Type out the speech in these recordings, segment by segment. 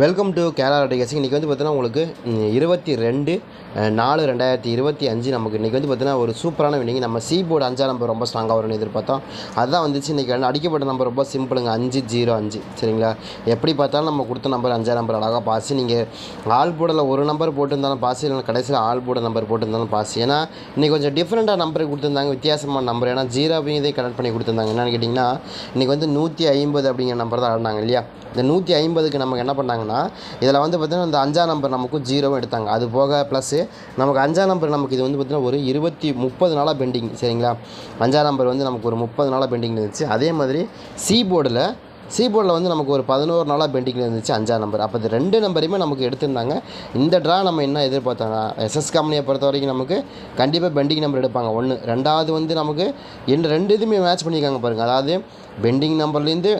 Welcome to Kerala டிகேசிங் இன்றைக்கி வந்து பார்த்தீங்கன்னா உங்களுக்கு இருபத்தி ரெண்டு நாலு ரெண்டாயிரத்தி இருபத்தி அஞ்சு நமக்கு இன்றைக்கி வந்து பார்த்தீங்கன்னா ஒரு சூப்பரான வினிங் நம்ம சி போர்டு அஞ்சாம் நம்பர் ரொம்ப ஸ்ட்ராங்காக வரும்னு எதிர்பார்த்தோம். அதுதான் வந்துச்சு இன்றைக்கி அடிக்கப்பட்ட நம்பர் ரொம்ப சிம்பிளுங்க அஞ்சு ஜீரோ அஞ்சு. சரிங்களா? எப்படி பார்த்தாலும் நம்ம கொடுத்த நம்பர் அஞ்சாம் நம்பர் அழகாக பாஸ் நீங்கள் ஆள் போர்டில் ஒரு நம்பர் போட்டிருந்தாலும் பாஸ் இல்லை கடைசியில் ஆள் போர்டு நம்பர் போட்டிருந்தாலும் பாஸ் ஏன்னா இன்றைக்கி கொஞ்சம் டிஃப்ரெண்ட்டாக நம்பர் கொடுத்துருந்தாங்க வித்தியாசமான நம்பர் ஏன்னா ஜீரோவையும் இதே கனெக்ட் பண்ணி கொடுத்துருந்தாங்க. என்னென்னு கேட்டிங்கன்னா இன்றைக்கி வந்து நூற்றி ஐம்பது அப்படிங்கிற நம்பர் தான் ஆடினாங்க இல்லையா? இந்த நூற்றி ஐம்பதுக்கு நமக்கு என்ன பண்ணாங்கன்னா இதில் வந்து பார்த்திங்கன்னா இந்த அஞ்சாம் நம்பர் நமக்கும் ஜீரோவும் எடுத்தாங்க. அது போக ப்ளஸ்ஸு நமக்கு அஞ்சாம் நம்பர் நமக்கு இது வந்து பார்த்திங்கன்னா ஒரு இருபத்தி முப்பது நாளாக பெண்டிங் சரிங்களா? அஞ்சாம் நம்பர் வந்து நமக்கு ஒரு முப்பது நாளாக பெண்டிங் இருந்துச்சு. அதே மாதிரி சி போர்டில் சி போர்டில் வந்து நமக்கு ஒரு பதினோரு நாளாக பெண்டிங்கில் இருந்துச்சு அஞ்சாம் நம்பர் அப்போ இது ரெண்டு நம்பரையுமே நமக்கு எடுத்திருந்தாங்க. இந்த ட்ரா நம்ம என்ன எதிர்பார்த்தோம்னா எஸ்எஸ் கம்பெனியை பொறுத்த வரைக்கும் நமக்கு கண்டிப்பாக பெண்டிங் நம்பர் எடுப்பாங்க. ஒன்று ரெண்டாவது வந்து நமக்கு இந்த ரெண்டு இதுவுமே மேட்ச் பண்ணியிருக்காங்க பாருங்கள் அதாவது பெண்டிங் நம்பர்லேருந்து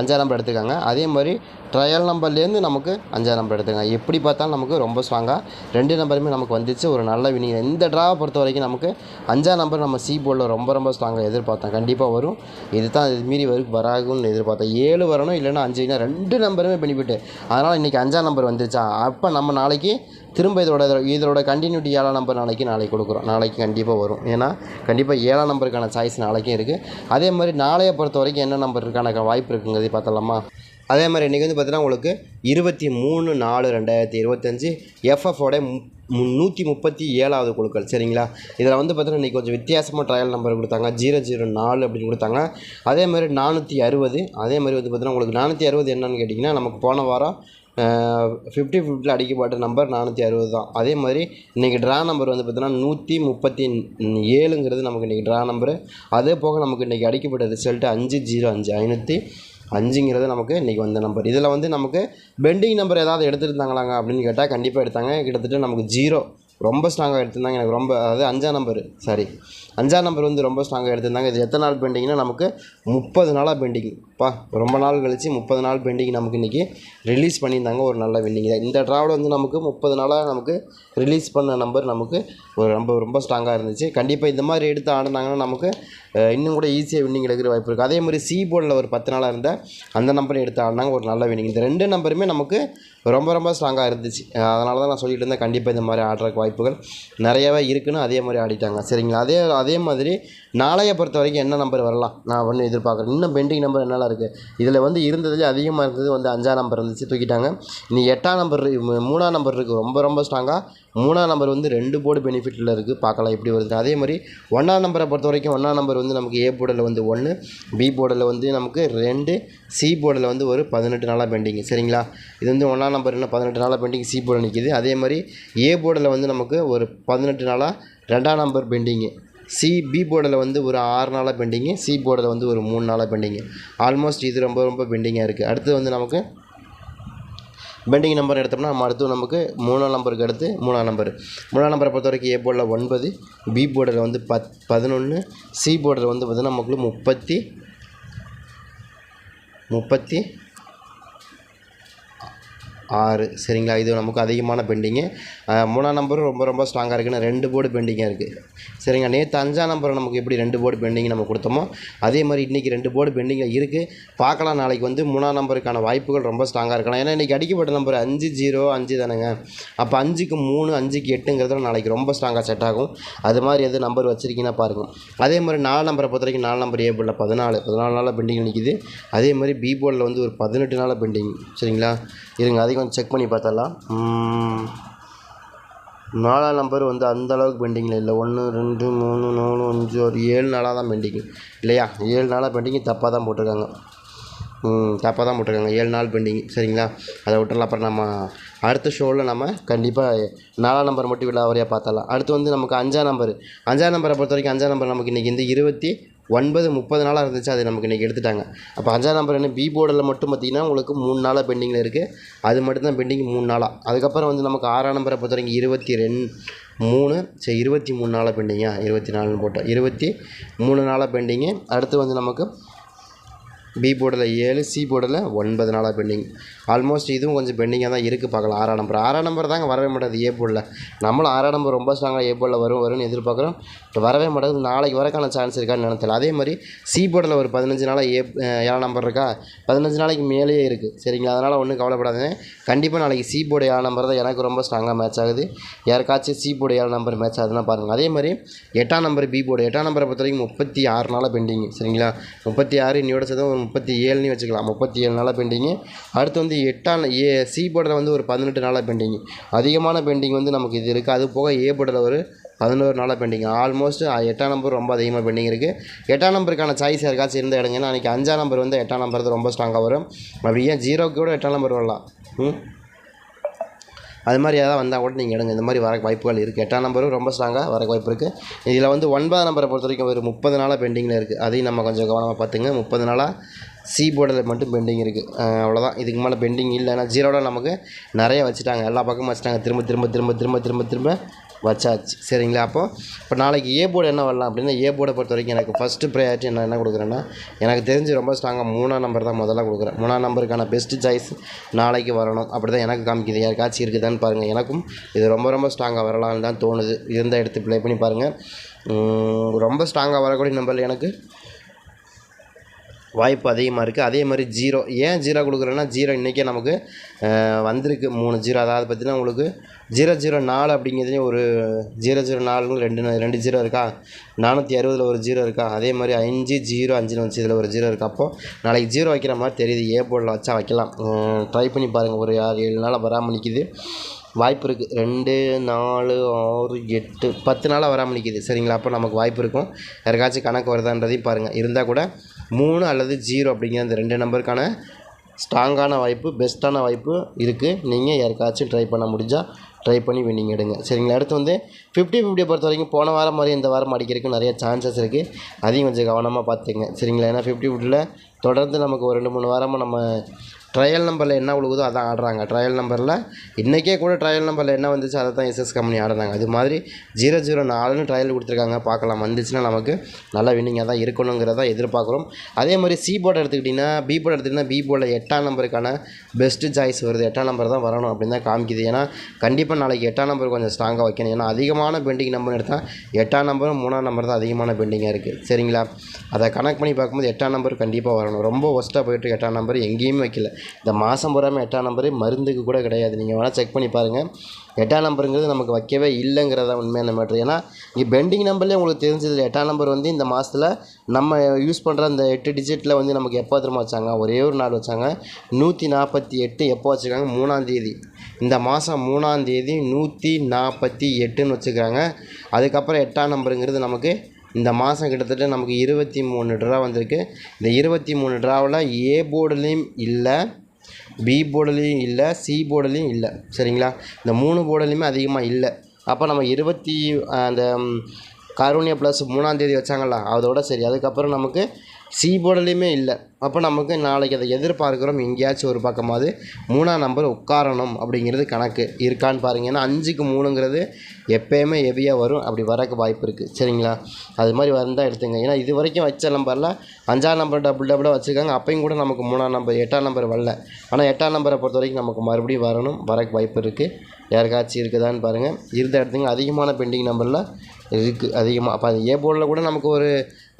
அஞ்சாம் நம்பர் எடுத்துருக்காங்க. அதே மாதிரி ட்ரையல் நம்பர்லேருந்து நமக்கு அஞ்சாம் நம்பர் எடுத்துக்கோங்க எப்படி பார்த்தாலும் நமக்கு ரொம்ப ஸ்ட்ராங்காக ரெண்டு நம்பருமே நமக்கு வந்துச்சு. ஒரு நல்ல வினிங் இந்த ட்ராவை பொறுத்த வரைக்கும் நமக்கு அஞ்சாம் நம்பர் நம்ம சி போர்டில் ரொம்ப ரொம்ப ஸ்ட்ராங்காக எதிர்பார்த்தோம். கண்டிப்பாக வரும். இது தான் இது மீறி வரும் வராகும்னு எதிர்பார்த்தேன் ஏழு வரணும் இல்லைன்னா அஞ்சுனா ரெண்டு நம்பருமே பெனிஃபிட்டு அதனால் இன்றைக்கி அஞ்சாம் நம்பர் வந்துச்சா அப்போ நம்ம நாளைக்கு திரும்ப இதோட இதோட கண்டினியூட்டி ஏழாம் நம்பர் நாளைக்கு நாளைக்கு கொடுக்குறோம். நாளைக்கு கண்டிப்பாக வரும். ஏன்னா கண்டிப்பாக ஏழாம் நம்பருக்கான சாய்ஸ் நாளைக்கும் இருக்குது அதே மாதிரி நாளையை பொறுத்த வரைக்கும் என்ன நம்பர் இருக்கான வாய்ப்பு இருக்குங்கிறது பார்த்தலாமா அதே மாதிரி இன்றைக்கி வந்து பார்த்தீங்கன்னா உங்களுக்கு இருபத்தி மூணு நாலு ரெண்டாயிரத்தி இருபத்தஞ்சி எஃப்எஃபோட நூற்றி முப்பத்தி ஏழாவது குழுக்கள் சரிங்களா? இதில் வந்து பார்த்தீங்கன்னா இன்றைக்கி கொஞ்சம் வித்தியாசமாக ட்ரையல் நம்பர் கொடுத்தாங்க. ஜீரோ ஜீரோ நாலு அப்படின்னு கொடுத்தாங்க. அதே மாதிரி நானூற்றி அறுபது அதே மாதிரி வந்து பார்த்தீங்கன்னா உங்களுக்கு நானூற்றி அறுபது என்னன்னு கேட்டிங்கன்னா நமக்கு போன வாரம் ஃபிஃப்டி ஃபிஃப்டியில் அடிக்கப்பட்ட நம்பர் நானூற்றி அறுபது தான். அதே மாதிரி இன்றைக்கி ட்ரா நம்பர் வந்து பார்த்தோன்னா நூற்றி முப்பத்தி ஏழுங்கிறது நமக்கு இன்றைக்கி ட்ரா நம்பரு அதே போக நமக்கு இன்றைக்கி அடிக்கப்பட்ட ரிசல்ட்டு அஞ்சு ஜீரோ அஞ்சு ஐநூற்றி அஞ்சுங்கிறது நமக்கு இன்றைக்கி வந்த நம்பர் இதில் வந்து நமக்கு பெண்டிங் நம்பர் ஏதாவது எடுத்துருந்தாங்களாங்க அப்படின்னு கேட்டால் கண்டிப்பாக எடுத்தாங்க. கிட்டத்தட்ட நமக்கு ஜீரோ. ரொம்ப ஸ்ட்ராங்காக எடுத்திருந்தாங்க. எனக்கு ரொம்ப அதாவது அஞ்சாம் நம்பர் சாரி அஞ்சாம் நம்பர் வந்து ரொம்ப ஸ்ட்ராங்காக எடுத்திருந்தாங்க. இது எத்தனை நாள் பெண்டிங்னா நமக்கு முப்பது நாளாக பெண்டிங் பா ரொம்ப நாள் கழித்து முப்பது நாள் பெண்டிங் நமக்கு இன்றைக்கி ரிலீஸ் பண்ணியிருந்தாங்க. ஒரு நல்ல பெண்டிங் தான். இந்த ட்ராவல் வந்து நமக்கு முப்பது நாளாக நமக்கு ரிலீஸ் பண்ண நம்பர் நமக்கு ஒரு ரொம்ப ரொம்ப ஸ்ட்ராங்காக இருந்துச்சு. கண்டிப்பாக இந்த மாதிரி எடுத்து ஆடினாங்கன்னா நமக்கு இன்னும் கூட ஈஸியாக வின்னிங் எடுக்கிற வாய்ப்பு இருக்குது அதே மாதிரி சி போர்டில் ஒரு பத்து நாளாக இருந்தால் அந்த நம்பரை எடுத்து ஆடினாங்க. ஒரு நல்ல வின்னிங் இந்த ரெண்டு நம்பருமே நமக்கு ரொம்ப ரொம்ப ஸ்ட்ராங்காக இருந்துச்சு. அதனால தான் நான் சொல்லிட்டு இருந்தேன். கண்டிப்பாக இந்த மாதிரி ஆடுறதுக்கு வாய்ப்புகள் நிறையவே இருக்குன்னு அதே மாதிரி ஆடிட்டாங்க. சரிங்களா? அதே அதே அதே மாதிரி நாளைய பொறுத்த வரைக்கும் என்ன நம்பர் வரலாம்? நான் ஒன்று எதிர்பார்க்குறேன். இன்னும் பெண்டிங் நம்பர் என்னெல்லாம் இருக்குது இதில் வந்து இருந்ததுலேயே அதிகமாக இருந்தது வந்து அஞ்சாம் நம்பர் இருந்துச்சு தூக்கிட்டாங்க. இனி எட்டாம் நம்பர் மூணாம் நம்பர் இருக்குது ரொம்ப ரொம்ப ஸ்ட்ராங்காக மூணாம் நம்பர் வந்து ரெண்டு போர்டு பெனிஃபிட்டில் இருக்குது பார்க்கலாம் எப்படி வருது. அதே மாதிரி ஒன்றாம் நம்பரை பொறுத்த வரைக்கும் ஒன்றாம் நம்பர் வந்து நமக்கு ஏ போர்டில் வந்து ஒன்று பி போர்டில் வந்து நமக்கு ரெண்டு சி போர்டில் வந்து ஒரு பதினெட்டு நாளாக பெண்டிங் சரிங்களா? இது வந்து ஒன்றாம் நம்பர் என்ன பதினெட்டு நாளாக பெண்டிங் சி போர்டில் நிற்கிது அதே மாதிரி ஏ போர்டில் வந்து நமக்கு ஒரு பதினெட்டு நாளாக ரெண்டாம் நம்பர் பெண்டிங்கு சி பி போர்டில் வந்து ஒரு ஆறு நாளாக பெண்டிங்கு சி போர்டில் வந்து ஒரு மூணு நாளாக பெண்டிங்கு ஆல்மோஸ்ட் இது ரொம்ப ரொம்ப பெண்டிங்காக இருக்குது அடுத்து வந்து நமக்கு பெண்டிங் நம்பர் எடுத்தோம்னா நம்ம அடுத்து நமக்கு மூணாம் நம்பருக்கு அடுத்து மூணாம் நம்பர் மூணாம் நம்பரை பொறுத்த வரைக்கும் ஏ போர்டில் ஒன்பது பி போர்டில் வந்து பத் பதினொன்று சி போர்டில் வந்து பார்த்திங்கன்னா நமக்கு முப்பத்தி முப்பத்தி ஆறு. சரிங்களா? இது நமக்கு அதிகமான பெண்டிங்கு மூணாம் நம்பரும் ரொம்ப ரொம்ப ஸ்ட்ராங்காக இருக்குன்னு ரெண்டு போர்டு பெண்டிங்காக இருக்குது சரிங்க நேற்று அஞ்சாம் நம்பர் நமக்கு எப்படி ரெண்டு போர்டு பெண்டிங் நம்ம கொடுத்தோமோ அதே மாதிரி இன்றைக்கி ரெண்டு போர்டு பெண்டிங்கில் இருக்குது பார்க்கலாம் நாளைக்கு வந்து மூணாம் நம்பருக்கான வாய்ப்புகள் ரொம்ப ஸ்ட்ராங்காக இருக்கலாம். ஏன்னா இன்றைக்கி அடிக்கப்பட்ட நம்பர் அஞ்சு ஜீரோ அஞ்சு தானேங்க. அப்போ அஞ்சுக்கு மூணு அஞ்சுக்கு எட்டுங்கிறது நாளைக்கு ரொம்ப ஸ்ட்ராங்காக செட் ஆகும். அது மாதிரி எது நம்பர் வச்சுருக்கீங்கன்னா பாருங்கள் அதே மாதிரி நாலு நம்பரை பொறுத்த வரைக்கும் நாலு நம்பர் ஏ போர்டில் பதினாலு பதினாலு நாளாக பெண்டிங் நிற்கிது அதே மாதிரி பி போர்டில் வந்து ஒரு பதினெட்டு நாளாக பெண்டிங் சரிங்களா? இருங்க அதையும் கொஞ்சம் செக் பண்ணி பார்த்தலாம் நாலாம் நம்பர் வந்து அந்தளவுக்கு பெண்டிங்கில் இல்லை. ஒன்று ரெண்டு மூணு நாலு அஞ்சு ஒரு ஏழு நாளாக தான் பெண்டிங் இல்லையா? ஏழு நாளாக பெண்டிங் தப்பாக தான் போட்டிருக்காங்க. தப்பாக தான் போட்டிருக்காங்க. ஏழு நாள் பெண்டிங் சரிங்களா? அதை விட்டுறலாம். அப்புறம் நம்ம அடுத்த ஷோவில் நம்ம கண்டிப்பாக நாலாம் நம்பர் மட்டும் விழாவறியாக பார்த்தலாம் அடுத்து வந்து நமக்கு அஞ்சாம் நம்பர். அஞ்சாம் நம்பரை பொறுத்த வரைக்கும் அஞ்சாம் நம்பர் நமக்கு இன்றைக்கி வந்து இருபத்தி ஒன்பது முப்பது நாளாக இருந்துச்சு அது நமக்கு இன்றைக்கி எடுத்துட்டாங்க. அப்போ அஞ்சாம் நம்பர் என்ன? பி போர்டில் மட்டும் பார்த்திங்கன்னா உங்களுக்கு மூணு நாளாக பெண்டிங்கில் இருக்குது அது மட்டும் தான் பெண்டிங் மூணு நாளாக அதுக்கப்புறம் வந்து நமக்கு ஆறாம் நம்பரை பொறுத்த வரைக்கும் இருபத்தி ரெண்டு மூணு சரி இருபத்தி மூணு நாளாக பெண்டிங்கா இருபத்தி நாலுன்னு போட்டோம். இருபத்தி மூணு நாளாக பெண்டிங்கு அடுத்து வந்து நமக்கு பி போர்டில் ஏழு சி போர்டில் ஒன்பது நாளாக பெண்டிங் ஆல்மோஸ்ட் இதுவும் கொஞ்சம் பெண்டிங்காக தான் இருக்குது பார்க்கலாம். ஆறாம் நம்பர் ஆறாம் நம்பர் தாங்க வரவே மாட்டேது ஏ நம்மளும் ஆறாம் நம்பர் ரொம்ப ஸ்ட்ராங்காக ஏ வரும் வரும்னு எதிர்பார்க்குறோம். வரவே மாட்டேங்குது. நாளைக்கு வரக்கான சான்ஸ் இருக்கான்னு நினைத்தல அதே மாதிரி சி போர்டில் ஒரு பதினஞ்சு நாளாக ஏ ஏழாம் நம்பர் இருக்கா? பதினஞ்சு நாளைக்கு மேலேயே இருக்குது சரிங்களா? அதனால் ஒன்றும் கவலைப்படாதீங்க. கண்டிப்பாக நாளைக்கு சி போர்டு ஏழாம் நம்பர் தான் எனக்கு ரொம்ப ஸ்ட்ராங்காக மேட்ச் ஆகுது. யாருக்காச்சும் சி போர்டு ஏழாம் நம்பர் மேட்ச் ஆகுதுன்னா பாருங்கள் அதே மாதிரி எட்டாம் நம்பர் பி போர்டு எட்டாம் நம்பரை பொறுத்த வரைக்கும் முப்பத்தி ஆறு நாளாக பெண்டிங் சரிங்களா? முப்பத்தி ஆறு இன்னையோட சேர்த்து ஒரு முப்பத்தி ஏழுன்னு வச்சுக்கலாம். முப்பத்தி ஏழு நாளாக பெண்டிங்கு அடுத்து வந்து எட்டாம் ஏ சி போர்டில் வந்து ஒரு பதினெட்டு நாளாக பெண்டிங் அதிகமான பெண்டிங் வந்து நமக்கு இது இருக்குது அது போக ஏ போர்டில் ஒரு பதினோரு நாளாக பெண்டிங் ஆல்மோஸ்ட் எட்டாம் நம்பர் ரொம்ப அதிகமாக பெண்டிங் இருக்குது எட்டாம் நம்பருக்கான சாய்ஸ் யாருக்காச்சும் இருந்த இடங்கன்னா அன்றைக்கி அஞ்சாம் நம்பர் வந்து எட்டாம் நம்பர் வந்து ரொம்ப ஸ்ட்ராங்காக வரும். அப்படி ஏன் ஜீரோக்கு கூட எட்டாம் நம்பர் வரலாம்? ம்? அது மாதிரி ஏதாவது வந்தால் கூட நீங்கள் எடுங்க. இந்த மாதிரி வர வாய்ப்புகள் இருக்குது எட்டாம் நம்பரும் ரொம்ப ஸ்ட்ராங்காக வர வாய்ப்பு இருக்குது இதில் வந்து ஒன்பதாம் நம்பரை பொறுத்த வரைக்கும் ஒரு முப்பது நாளாக பெண்டிங்கில் இருக்குது அதையும் நம்ம கொஞ்சம் கவனமாக பார்த்துங்க. முப்பது நாளாக சி போர்டில் மட்டும் பெண்டிங் இருக்குது. அவ்வளோதான் இதுக்கு மேலே பெண்டிங் இல்லை. ஏன்னா ஜீரோவில் நமக்கு நிறைய வச்சுட்டாங்க. எல்லா பக்கமும் வச்சுட்டாங்க. திரும்ப திரும்ப திரும்ப திரும்ப திரும்ப திரும்ப வச்சாச்சு. சரிங்களா? அப்போது இப்போ நாளைக்கு ஏ போர்டு என்ன வரலாம் அப்படின்னா ஏ போர்டை பொறுத்த வரைக்கும் எனக்கு ஃபஸ்ட்டு ப்ரையாரிட்டி நான் என்ன கொடுக்குறேன்னா எனக்கு தெரிஞ்சு ரொம்ப ஸ்ட்ராங்காக மூணாம் நம்பர் தான் முதல்ல கொடுக்குறேன். மூணாம் நம்பருக்கான பெஸ்ட்டு சாய்ஸ் நாளைக்கு வரணும். அப்படி தான் எனக்கு காமிக்குது. யாருக்காச்சும் இருக்குதான்னு பாருங்கள் எனக்கும் இது ரொம்ப ரொம்ப ஸ்ட்ராங்காக வரலான்னு தான் தோணுது. இருந்தால் எடுத்து ப்ளே பண்ணி பாருங்கள் ரொம்ப ஸ்ட்ராங்காக வரக்கூடிய நம்பரில் எனக்கு வாய்ப்பு அதிகமாக இருக்குது அதே மாதிரி ஜீரோ ஏன் ஜீரோ கொடுக்குறேன்னா ஜீரோ இன்றைக்கே நமக்கு வந்திருக்கு. மூணு ஜீரோ. அதாவது பார்த்திங்கன்னா உங்களுக்கு ஜீரோ ஜீரோ நாலு அப்படிங்கிறதுலேயும் ஒரு ஜீரோ ஜீரோ நாலு ரெண்டு ரெண்டு ஜீரோ இருக்கா? நானூற்றி அறுபதில் ஒரு ஜீரோ இருக்கா? அதே மாதிரி அஞ்சு ஜீரோ அஞ்சு வச்சு இதில் ஒரு ஜீரோ இருக்கா. அப்போது நாளைக்கு ஜீரோ வைக்கிற மாதிரி தெரியுது. ஏ போர்டில் வச்சா வைக்கலாம். ட்ரை பண்ணி பாருங்கள் ஒரு ஆறு ஏழு நாளாக வராமல் நிற்கிது வாய்ப்பு இருக்குது ரெண்டு நாலு ஆறு எட்டு பத்து நாளாக வராமல் நிற்கிது சரிங்களா? அப்போ நமக்கு வாய்ப்பு இருக்கும். யாருக்காச்சும் கணக்கு வருதான்றதையும் பாருங்கள் இருந்தால் கூட மூணு அல்லது ஜீரோ அப்படிங்கிற அந்த ரெண்டு நம்பருக்கான ஸ்ட்ராங்கான வாய்ப்பு பெஸ்ட்டான வாய்ப்பு இருக்குது நீங்கள் யாருக்காச்சும் ட்ரை பண்ண முடிஞ்சால் ட்ரை பண்ணி வின்னிங் எடுங்க. சரிங்களா? அடுத்து வந்து ஃபிஃப்டி ஃபிஃப்டியை பொறுத்த வரைக்கும் போன வாரம் மாதிரி இந்த வாரம் அடிக்கிறதுக்கு நிறைய சான்சஸ் இருக்குது அதையும் கொஞ்சம் கவனமாக பார்த்துங்க சரிங்களா? ஏன்னா ஃபிஃப்டி ஃபிஃப்டியில் தொடர்ந்து நமக்கு ஒரு ரெண்டு மூணு வாரமாக நம்ம ட்ரையல் நம்பரில் என்ன விழுகுதோ அதான் ஆடுறாங்க. ட்ரையல் நம்பரில் இன்றைக்கே கூட ட்ரையல் நம்பரில் என்ன வந்துச்சு? அதை தான் எஸ்எஸ் கம்பெனி ஆடுறாங்க. அது மாதிரி ஜீரோ ஜீரோ நாலுன்னு ட்ரையல் கொடுத்துருக்காங்க. பார்க்கலாம். வந்துச்சுன்னா நமக்கு நல்ல வின்னிங்காக தான் இருக்கணுங்கிறத எதிர்பார்க்குறோம். அதே மாதிரி சி போர்டு எடுத்துக்கிட்டிங்கன்னா பி போர்டு எடுத்துக்கிட்டிங்கன்னா பி போர்டில் எட்டாம் நம்பருக்கான பெஸ்ட்டு சாய்ஸ் வருது. எட்டாம் நம்பர் தான் வரணும் அப்படின்னு தான் காமிக்குது. ஏன்னா கண்டிப்பாக நாளைக்கு எட்டாம் நம்பர் கொஞ்சம் ஸ்ட்ராங்காக வைக்கணும். ஏன்னா அதிகமான பெண்டிங் நம்பர் எடுத்தால் எட்டாம் நம்பரும் மூணாம் நம்பர் தான் அதிகமான பெண்டிங்காக இருக்குது சரிங்களா? அதை கணக்கு பண்ணி பார்க்கும்போது எட்டாம் நம்பர் கண்டிப்பாக வரணும். ரொம்ப ஒஸ்ட்டாக போயிட்டு எட்டாம் நம்பர் எங்கேயுமே வைக்கல. இந்த மாதம் பூராமல் எட்டாம் நம்பரு மருந்துக்கு கூட கிடையாது. நீங்கள் வேணால் செக் பண்ணி பாருங்கள் எட்டாம் நம்பருங்கிறது நமக்கு வைக்கவே இல்லைங்கிறதா உண்மையான மேட்ரு ஏன்னா இங்கே பெண்டிங் நம்பர்லேயே உங்களுக்கு தெரிஞ்சது எட்டாம் நம்பர் வந்து இந்த மாதத்தில் நம்ம யூஸ் பண்ணுற அந்த எட்டு டிஜிட்டில் வந்து நமக்கு எப்போ திரும்ப வச்சாங்க? ஒரே ஒரு நாள் வச்சாங்க. நூற்றி நாற்பத்தி எட்டு எப்போ வச்சுருக்காங்க? மூணாம் தேதி. இந்த மாதம் மூணாம் தேதி நூற்றி நாற்பத்தி எட்டுன்னு வச்சுக்கிறாங்க அதுக்கப்புறம் எட்டாம் நம்பருங்கிறது நமக்கு இந்த மாதம் கிட்டத்தட்ட நமக்கு இருபத்தி மூணு ட்ரா வந்திருக்கு. இந்த இருபத்தி மூணு ட்ராவில் ஏ போர்டுலேயும் இல்லை பி போர்டுலேயும் இல்லை சி போர்டுலேயும் இல்லை. சரிங்களா? இந்த மூணு போர்டுலேயுமே அதிகமாக இல்லை. அப்போ நம்ம இருபத்தி அந்த ம், ப்ளஸ் மூணாந்தேதி வச்சாங்களா அதோட சரி. அதுக்கப்புறம் நமக்கு சி போர்டுலேயுமே இல்லை. அப்போ நமக்கு நாளைக்கு அதை எதிர்பார்க்குறோம். எங்கேயாச்சும் ஒரு பக்கமாவது மூணாம் நம்பர் உட்காரணும் அப்படிங்கிறது கணக்கு. இருக்கான்னு பாருங்க. ஏன்னா அஞ்சுக்கு மூணுங்கிறது எப்பயுமே ஹெவியாக வரும். அப்படி வரக்கு வாய்ப்பு இருக்குது சரிங்களா? அது மாதிரி வந்தால் எடுத்துங்க. ஏன்னா இது வரைக்கும் வச்ச நம்பரில் அஞ்சாம் நம்பர் டபுள் டபுளாக வச்சுருக்காங்க. அப்பையும் கூட நமக்கு மூணாம் நம்பர் எட்டாம் நம்பர் வரல. ஆனால் எட்டாம் நம்பரை பொறுத்த வரைக்கும் நமக்கு மறுபடியும் வரணும். வரக்கு வாய்ப்பு இருக்குது யாருக்காச்சும் இருக்குதான்னு பாருங்கள் இருந்த இடத்துங்க அதிகமான பெண்டிங் நம்பரில் இருக்குது அதிகமாக அப்போ அது ஏ போர்டில் கூட நமக்கு ஒரு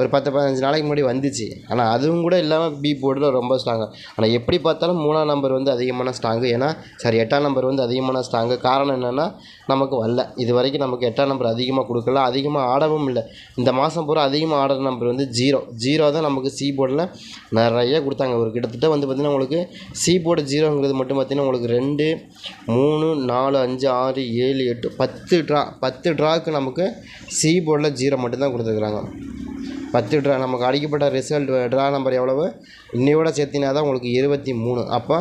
ஒரு பத்து பதினஞ்சு நாளைக்கு முன்னாடி வந்துச்சு. ஆனால் அதுவும் கூட இல்லாமல் பி போர்டில் ரொம்ப ஸ்ட்ராங்கு ஆனால் எப்படி பார்த்தாலும் மூணாம் நம்பர் வந்து அதிகமான ஸ்ட்ராங்கு ஏன்னா சரி எட்டாம் நம்பர் வந்து அதிகமான ஸ்ட்ராங்கு காரணம் என்னென்னா நமக்கு வரல. இது வரைக்கும் நமக்கு எட்டாம் நம்பர் அதிகமாக கொடுக்கல. அதிகமாக ஆடவும் இல்லை. இந்த மாதம் பூரா அதிகமாக ஆடுற நம்பர் வந்து ஜீரோ ஜீரோ தான் நமக்கு சி போர்டில் நிறைய கொடுத்தாங்க. ஒரு கிட்டத்தட்ட வந்து பார்த்திங்கன்னா உங்களுக்கு சி போர்டு ஜீரோங்கிறது மட்டும் பார்த்திங்கன்னா உங்களுக்கு ரெண்டு மூணு நாலு அஞ்சு ஆறு ஏழு எட்டு பத்து ட்ரா பத்து ட்ராக்கு நமக்கு சி போர்டில் ஜீரோ மட்டும்தான் கொடுத்துருக்குறாங்க. பத்து ட்ரா நமக்கு அடிக்கப்பட்ட ரிசல்ட் ட்ரா நம்பர் எவ்வளவு? இன்னையோட சேர்த்தினா தான் உங்களுக்கு இருபத்தி மூணு. அப்போ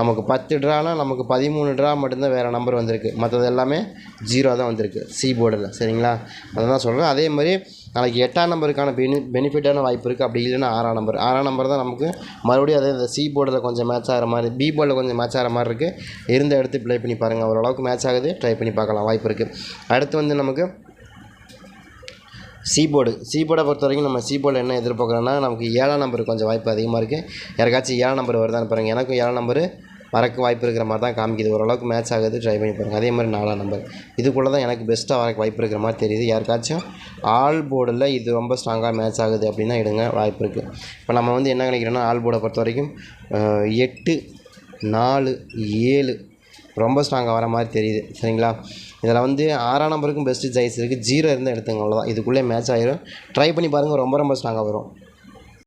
நமக்கு பத்து ட்ரானால் நமக்கு பதிமூணு ட்ரா மட்டும்தான் வேறு நம்பர் வந்திருக்கு. மற்றது எல்லாமே ஜீரோ தான் வந்திருக்கு சி போர்டில் சரிங்களா? அதை தான் சொல்கிறேன் அதே மாதிரி நாளைக்கு எட்டாம் நம்பருக்கான பெனி பெனிஃபிட்டான வாய்ப்பு இருக்குது அப்படி இல்லைன்னா ஆறாம் நம்பர் ஆறாம் நம்பர் தான் நமக்கு மறுபடியும் அதே இந்த சி போர்டில் கொஞ்சம் மேட்ச் ஆகிற மாதிரி பி போர்டில் கொஞ்சம் மேட்ச் ஆகிற மாதிரி இருக்குது இருந்த எடுத்து ப்ளே பண்ணி பாருங்கள் ஓரளவுக்கு மேட்ச் ஆகுது. ட்ரை பண்ணி பார்க்கலாம். வாய்ப்பு இருக்குது அடுத்து வந்து நமக்கு சீபோர்டு போர்டு பொறுத்த வரைக்கும் நம்ம சீபோர்டில் என்ன எதிர்பார்க்குறோன்னா நமக்கு ஏழாம் நம்பர் கொஞ்சம் வாய்ப்பு அதிகமாக இருக்குது யாருக்காச்சும் ஏழாம் நம்பர் வருதான்னு பாருங்கள் எனக்கும் ஏழாம் நம்பர் வரக்கு வாய்ப்பு இருக்கிற மாதிரி தான் காமிக்குது. ஓரளவுக்கு மேட்ச் ஆகுது ட்ரை பண்ணி பாருங்கள் அதே மாதிரி நாலாம் நம்பர் இதுக்குள்ளே தான் எனக்கு பெஸ்ட்டாக வரக்கு வாய்ப்பு இருக்கிற மாதிரி தெரியுது. யாருக்காச்சும் ஆல் போர்டில் இது ரொம்ப ஸ்ட்ராங்காக மேட்ச் ஆகுது அப்படின்னா எடுங்க வாய்ப்பு இருக்குது இப்போ நம்ம வந்து என்ன நினைக்கிறோன்னா ஆல் போர்டை பொறுத்த வரைக்கும் எட்டு நாலு ஏழு ரொம்ப ஸ்ட்ராங்காக வர மாதிரி தெரியுது. சரிங்களா? இதில் வந்து ஆறாம் நம்பருக்கும் பெஸ்ட்டு சாய்ஸ் இருக்குது ஜீரோ இருந்தால் எடுத்துங்க அவ்வளோதான் இதுக்குள்ளே மேட்ச் ஆகிடும் ட்ரை பண்ணி பாருங்கள் ரொம்ப ரொம்ப ஸ்ட்ராங்காக வரும்.